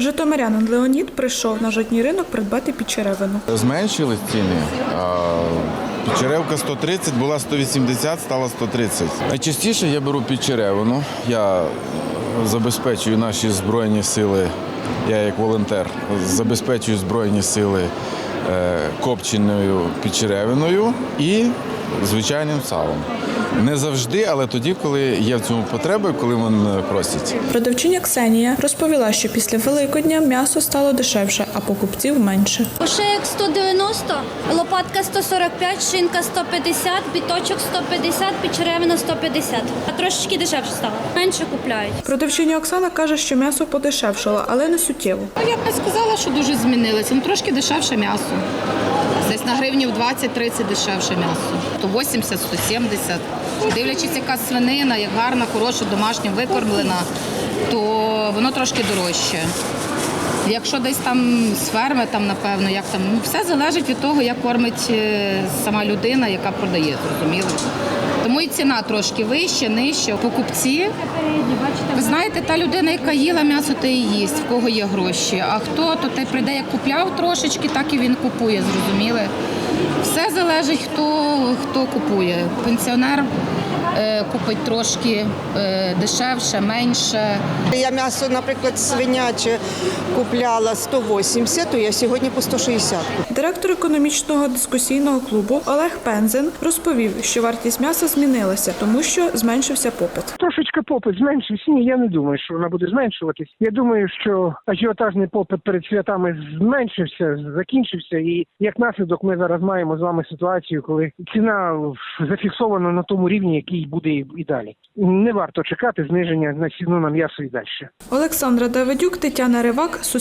Житомирянин Леонід прийшов на житній ринок придбати підчеревину. Зменшили ціни. Підчеревка 130, була 180, стала 130. Найчастіше я беру підчеревину. Я забезпечую наші збройні сили. Я як волонтер забезпечую збройні сили е, копченою підчеревиною і звичайним салом. Не завжди, але тоді, коли є в цьому потреба, коли мене просять. Продавчиня Ксенія розповіла, що після Великодня м'ясо стало дешевше, а покупців менше. Ошеєк 190, лопатка 145, шинка 150, біточок 150, підчеревина 150. А трошечки дешевше стало. Менше купляють. Продавчиня Оксана каже, що м'ясо подешевшало, але не суттєво. Ну, я б не сказала, що дуже змінилося. Ну, трошки дешевше м'ясо. Десь на гривнів 20-30 дешевше м'ясо. То 80, 170. Дивлячись, яка свинина, як гарна, хороша, домашня, викормлена, то воно трошки дорожче. Якщо десь там з ферми, там напевно, як там, ну все залежить від того, як кормить е, сама людина, яка продає, зрозуміло. Тому і ціна трошки вища, нижча. Покупці ви знаєте, та людина, яка їла м'ясо, та і їсть, в кого є гроші. А хто то те прийде, як купляв трошечки, так і він купує, зрозуміли. Все залежить, хто, хто купує. Пенсіонер е, купить трошки е, дешевше, менше. Я м'ясо, наприклад, свиняче купляла 180, то я сьогодні по 160. Директор економічного дискусійного клубу Олег Пензен розповів, що вартість м'яса змінилася, тому що зменшився попит. Трошечки попит зменшився. Ні, я не думаю, що вона буде зменшуватись. Я думаю, що ажіотажний попит перед святами зменшився, закінчився, і як наслідок ми зараз маємо з вами ситуацію, коли ціна зафіксована на тому рівні, який буде і і далі. Не варто чекати зниження на ціну на м'ясо і далі. Олександра Давидюк, Тетяна Ривак,